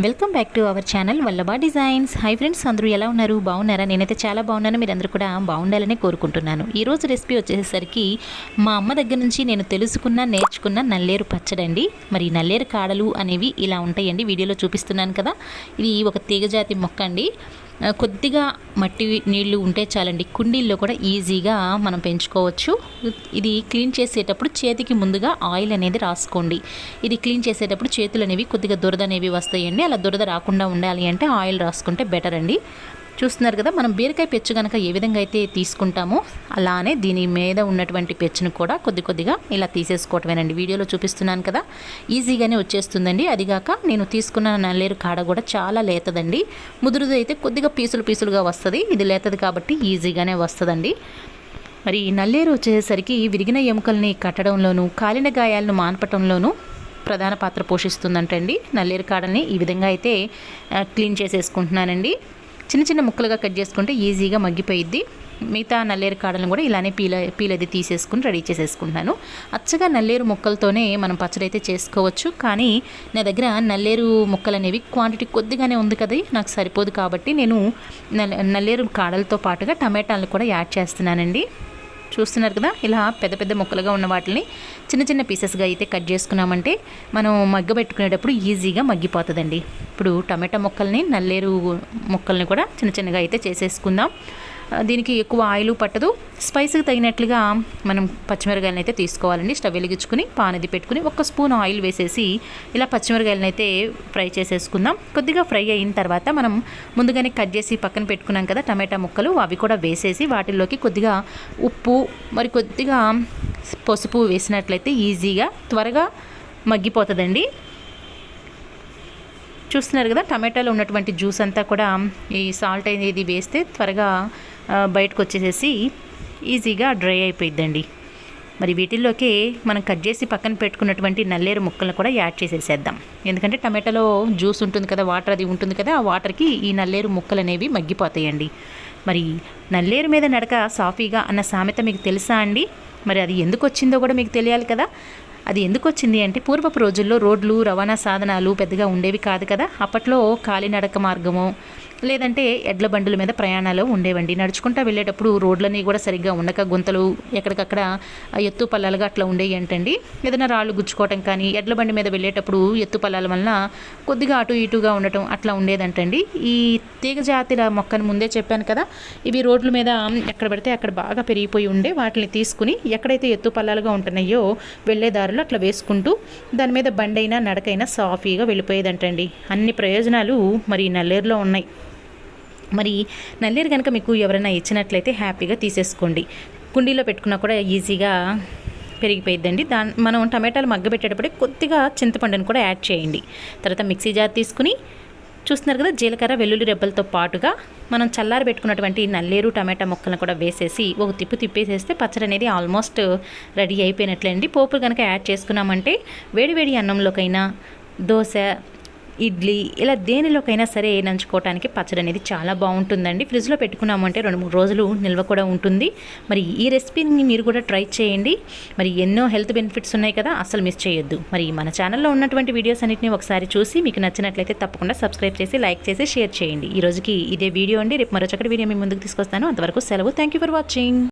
Welcome back to our channel Vallabha designs hi friends అందరూ ఎలా ఉన్నారు? బాగున్నారా? నేనైతే చాలా బాగున్నాను. మీరందరూ కూడా బాగుండాలని కోరుకుంటున్నాను. ఈరోజు రెసిపీ వచ్చేసరికి మా అమ్మ దగ్గర నుంచి నేను తెలుసుకున్న నేర్చుకున్న నల్లేరు పచ్చడండి మరి నల్లేరు కాడలు అనేవి ఇలా ఉంటాయండి. వీడియోలో చూపిస్తున్నాను కదా. ఇది ఒక తీగజాతి మొక్క అండి. కొద్దిగా మట్టి నీళ్ళు ఉంటే చాలండి. కుండీల్లో కూడా ఈజీగా మనం పెంచుకోవచ్చు. ఇది క్లీన్ చేసేటప్పుడు చేతికి ముందుగా ఆయిల్ అనేది రాసుకోండి. ఇది క్లీన్ చేసేటప్పుడు చేతులు అనేవి కొద్దిగా దురద అనేవి వస్తాయండి. అలా దురద రాకుండా ఉండాలి అంటే ఆయిల్ రాసుకుంటే బెటర్ అండి చూస్తున్నారు కదా మనం బీరకాయ పెచ్చు కనుక ఏ విధంగా అయితే తీసుకుంటామో అలానే దీని మీద ఉన్నటువంటి పెచ్చును కూడా కొద్ది కొద్దిగా ఇలా తీసేసుకోవటమేనండి. వీడియోలో చూపిస్తున్నాను కదా ఈజీగానే వచ్చేస్తుందండి. అదిగాక నేను తీసుకున్న నల్లేరు కాడ కూడా చాలా లేతదండి. ముదురుది అయితే కొద్దిగా పీసులు పీసులుగా వస్తుంది. ఇది లేతది కాబట్టి ఈజీగానే వస్తుందండి. మరి ఈ నల్లేరు వచ్చేసరికి విరిగిన ఎముకల్ని కట్టడంలోనూ కాలిన గాయాలను మాన్పటంలోనూ ప్రధాన పాత్ర పోషిస్తుందంటండి. నల్లేరు కాడల్ని ఈ విధంగా అయితే క్లీన్ చేసేసుకుంటున్నానండి. చిన్న చిన్న ముక్కలుగా కట్ చేసుకుంటే ఈజీగా మగ్గిపోయిద్ది. మిగతా నల్లేరు కాడలను కూడా ఇలానే పీల పీలది తీసేసుకుని రెడీ చేసేసుకుంటున్నాను. అచ్చగా నల్లేరు ముక్కలతోనే మనం పచ్చడి అయితే చేసుకోవచ్చు. కానీ నా దగ్గర నల్లేరు ముక్కలు అనేవి క్వాంటిటీ కొద్దిగానే ఉంది కదా నాకు సరిపోదు కాబట్టి నేను నల్లేరు కాడలతో పాటుగా టమాటాలను కూడా యాడ్ చేస్తున్నానండి. చూస్తున్నారు కదా ఇలా పెద్ద పెద్ద ముక్కలుగా ఉన్న వాటిని చిన్న చిన్న పీసెస్గా అయితే కట్ చేసుకున్నామంటే మనం మగ్గబెట్టుకునేటప్పుడు ఈజీగా మగ్గిపోతుందండి. ఇప్పుడు టమాటా ముక్కల్ని నల్లేరు ముక్కల్ని కూడా చిన్న చిన్నగా అయితే చేసేసుకుందాం. దీనికి ఎక్కువ ఆయిల్ పట్టదు. స్పైస్కి తగినట్లుగా మనం పచ్చిమిరకాయలను అయితే తీసుకోవాలండి. స్టవ్ వెలిగించుకుని పానది పెట్టుకుని ఒక స్పూన్ ఆయిల్ వేసేసి ఇలా పచ్చిమిరకాయలను అయితే ఫ్రై చేసేసుకుందాం. కొద్దిగా ఫ్రై అయిన తర్వాత మనం ముందుగానే కట్ చేసి పక్కన పెట్టుకున్నాం కదా టమాటా ముక్కలు అవి కూడా వేసేసి వాటిల్లోకి కొద్దిగా ఉప్పు మరి కొద్దిగా పసుపు వేసినట్లయితే ఈజీగా త్వరగా మగ్గిపోతుందండి. చూస్తున్నారు కదా టమాటాలో ఉన్నటువంటి జ్యూస్ అంతా కూడా ఈ సాల్ట్ అనేది వేస్తే త్వరగా బయటకు వచ్చేసేసి ఈజీగా డ్రై అయిపోయిద్దండి. మరి వీటిల్లోకి మనం కట్ చేసి పక్కన పెట్టుకున్నటువంటి నల్లేరు ముక్కలను కూడా యాడ్ చేసేసేద్దాం. ఎందుకంటే టమాటాలో జ్యూస్ ఉంటుంది కదా వాటర్ అది ఉంటుంది కదా ఆ వాటర్కి ఈ నల్లేరు ముక్కలు అనేవి మగ్గిపోతాయండి. మరి నల్లేరు మీద నడక సాఫీగా అన్న సామెత మీకు తెలుసా అండి? మరి అది ఎందుకు వచ్చిందో కూడా మీకు తెలియాలి కదా. అది ఎందుకు వచ్చింది అంటే పూర్వపు రోజుల్లో రోడ్లు రవాణా సాధనాలు పెద్దగా ఉండేవి కాదు కదా. అప్పట్లో కాలినడక మార్గము లేదంటే ఎడ్ల బండుల మీద ప్రయాణాలు ఉండేవండి. నడుచుకుంటా వెళ్ళేటప్పుడు రోడ్లన్నీ కూడా సరిగ్గా ఉండక గుంతలు ఎక్కడికక్కడ ఎత్తు పల్లాలుగా అట్లా ఉండేవి ఏంటండి ఏదైనా రాళ్ళు గుచ్చుకోవటం కానీ ఎడ్ల బండి మీద వెళ్ళేటప్పుడు ఎత్తు పల్లాల వలన కొద్దిగా అటు ఇటుగా ఉండటం అట్లా ఉండేదంటండి. ఈ తీగ జాతిల మొక్కను ముందే చెప్పాను కదా ఇవి రోడ్ల మీద ఎక్కడ పడితే అక్కడ బాగా పెరిగిపోయి ఉండే వాటిని తీసుకుని ఎక్కడైతే ఎత్తు పల్లాలుగా ఉంటున్నాయో వెళ్ళే దారిలో అట్లా వేసుకుంటూ దాని మీద బండైనా నడకైనా సాఫీగా వెళ్ళిపోయేదంటండి. అన్ని ప్రయోజనాలు మరి నల్లేరులో ఉన్నాయి. మరి నల్లేరు కనుక మీకు ఎవరైనా ఇచ్చినట్లయితే హ్యాపీగా తీసేసుకోండి. కుండీలో పెట్టుకున్నా కూడా ఈజీగా పెరిగిపోయిద్దండి. దాని మనం టమాటాలు మగ్గబెట్టేటప్పుడే కొద్దిగా చింతపండుని కూడా యాడ్ చేయండి. తర్వాత మిక్సీ జార్ తీసుకుని చూస్తున్నారు కదా జీలకర్ర వెల్లుల్లి రెబ్బలతో పాటుగా మనం చల్లారి పెట్టుకున్నటువంటి నల్లేరు టమాటా ముక్కలను కూడా వేసేసి ఒక తిప్పు తిప్పేసేస్తే పచ్చడి అనేది ఆల్మోస్ట్ రెడీ అయిపోయినట్లండి పోపు కనుక యాడ్ చేసుకున్నామంటే వేడివేడి అన్నంలోకైనా దోశ ఇడ్లీ ఇలా దేనిలోకైనా సరే నంచుకోవడానికి పచ్చడి అనేది చాలా బాగుంటుందండి. ఫ్రిడ్జ్లో పెట్టుకున్నామంటే రెండు మూడు రోజులు నిల్వ కూడా ఉంటుంది. మరి ఈ రెసిపీని మీరు కూడా ట్రై చేయండి. మరి ఎన్నో హెల్త్ బెనిఫిట్స్ ఉన్నాయి కదా అసలు మిస్ చేయొద్దు. మరి మన ఛానల్లో ఉన్నటువంటి వీడియోస్ అన్నిటిని ఒకసారి చూసి మీకు నచ్చినట్లయితే తప్పకుండా సబ్స్క్రైబ్ చేసి లైక్ చేసి షేర్ చేయండి. ఈ రోజుకి ఇదే వీడియో అండి. రేపు మరో వీడియో మీ ముందుకు తీసుకొస్తాను. అంతవరకు సెలవు. Thank you for watching.